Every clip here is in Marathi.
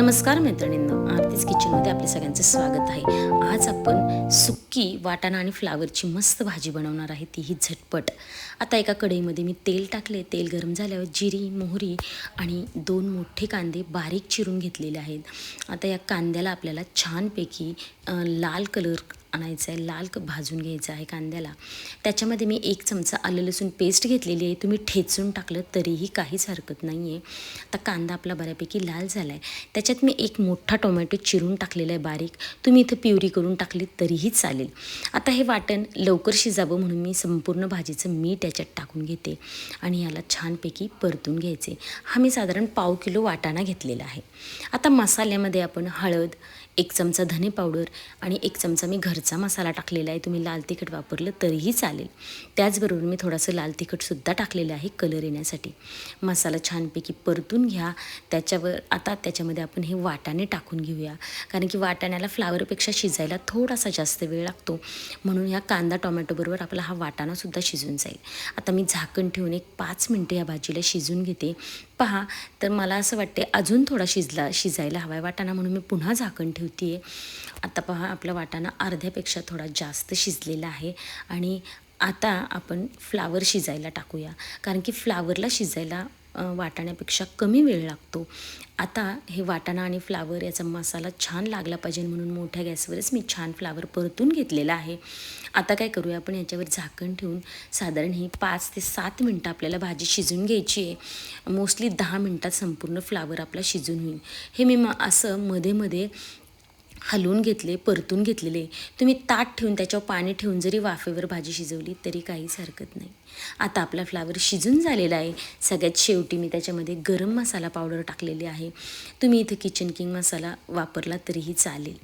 नमस्कार मैत्रिणींनो आरतीज किचनमध्ये आपले सगळ्यांचं स्वागत आहे. आज आपण सुक्की वाटाणा आणि फ्लावरची मस्त भाजी बनवणार आहे तीही झटपट. आता एका कढईमध्ये मी तेल टाकले तेल गरम झाल्यावर जिरी मोहरी आणि दोन मोठे कांदे बारीक चिरून घेतलेले आहेत. आता या कांद्याला आपल्याला छानपैकी लाल कलर आणायचं आहे लाल भाजून घ्यायचं आहे कांद्याला. त्याच्यामध्ये मी एक चमचा आलं लसूण पेस्ट घेतलेली आहे. तुम्ही ठेचून टाकलं तरीही काहीच हरकत नाही आहे आता कांदा आपला बऱ्यापैकी लाल झाला आहे त्याच्यात मी एक मोठा टोमॅटो चिरून टाकलेला आहे बारीक. तुम्ही इथं प्युरी करून टाकली तरीही चालेल. आता हे वाटण लवकर शिजावं म्हणून मी संपूर्ण भाजीचं मीठ याच्यात टाकून घेते आणि याला छानपैकी परतून घ्यायचे. हा मी साधारण पाव किलो वाटाणा घेतलेला आहे. आता मसाल्यामध्ये आपण हळद एक चमचा धने पावडर आणि एक चमचा मी घर घरचा मसाला टाकलेला आहे तुम्ही लाल तिखट वापरलं तरीही चालेल. त्याचबरोबर मी थोडंसं लाल तिखटसुद्धा टाकलेलं आहे कलर येण्यासाठी. मसाला छानपैकी परतून घ्या. त्याच्यावर आता त्याच्यामध्ये आपण हे वाटाणे टाकून घेऊया. कारण की वाटाण्याला फ्लावरपेक्षा शिजायला थोडासा जास्त वेळ लागतो. म्हणून ह्या कांदा टोमॅटोबरोबर आपला हा वाटाणासुद्धा शिजून जाईल. आता मी झाकण ठेवून एक पाच मिनटं या भाजीला शिजून घेते. पहा तर मला असं वाटते अजून थोडा शिजला शिजायला हवा आहे वाटाणा म्हणून मी पुन्हा झाकण ठेवते आहे आता पहा आपला वाटाणा अर्ध्यापेक्षा थोडा जास्त शिजलेला आहे आणि आता आपण फ्लावर शिजायला टाकूया. कारण की फ्लावरला शिजायला वाटाण्यापेक्षा कमी वेळ लागतो. आता हे वाटाणा आणि फ्लावर याचा मसाला छान लागला पाहिजे म्हणून मोठ्या गॅसवरच मी छान फ्लावर परतून घेतलेला आहे. आता काय करूया आपण याच्यावर झाकण ठेवून साधारण ही पाच ते सात मिनटं आपल्याला भाजी शिजून घ्यायची आहे. मोस्टली दहा मिनटात संपूर्ण फ्लावर आपला शिजून होईल. हे मी म असं मध्ये मध्ये हलवून घेतले परतून घेतलेले. तुम्ही ताट ठेवून त्याच्यावर पाणी ठेवून जरी वाफेवर भाजी शिजवली तरी काहीच हरकत नाही. आता आपला फ्लावर शिजून झालेला आहे. सगळ्यात शेवटी मी त्याच्यामध्ये गरम मसाला पावडर टाकलेली आहे. तुम्ही इथं किचन किंग मसाला वापरला तरीही चालेल.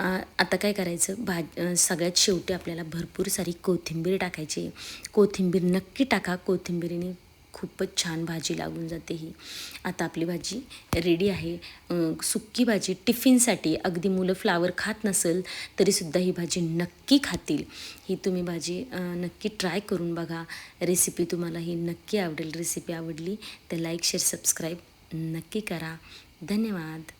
आता काय करायचं? भाज सगळ्यात शेवटी आपल्याला भरपूर सारी कोथिंबीर टाकायची कोथिंबीर नक्की टाका. कोथिंबीरीने खूपच छान भाजी लागून जाते ही. आता आपली भाजी रेडी आहे. सुक्की भाजी टिफिनसाठी. अगदी मुलं फ्लावर खात नसेल तरीसुद्धा ही भाजी नक्की खातील. ही तुम्ही भाजी नक्की ट्राय करून बघा. रेसिपी तुम्हाला ही नक्की आवडेल. रेसिपी आवडली तर लाईक शेअर सबस्क्राईब नक्की करा. धन्यवाद.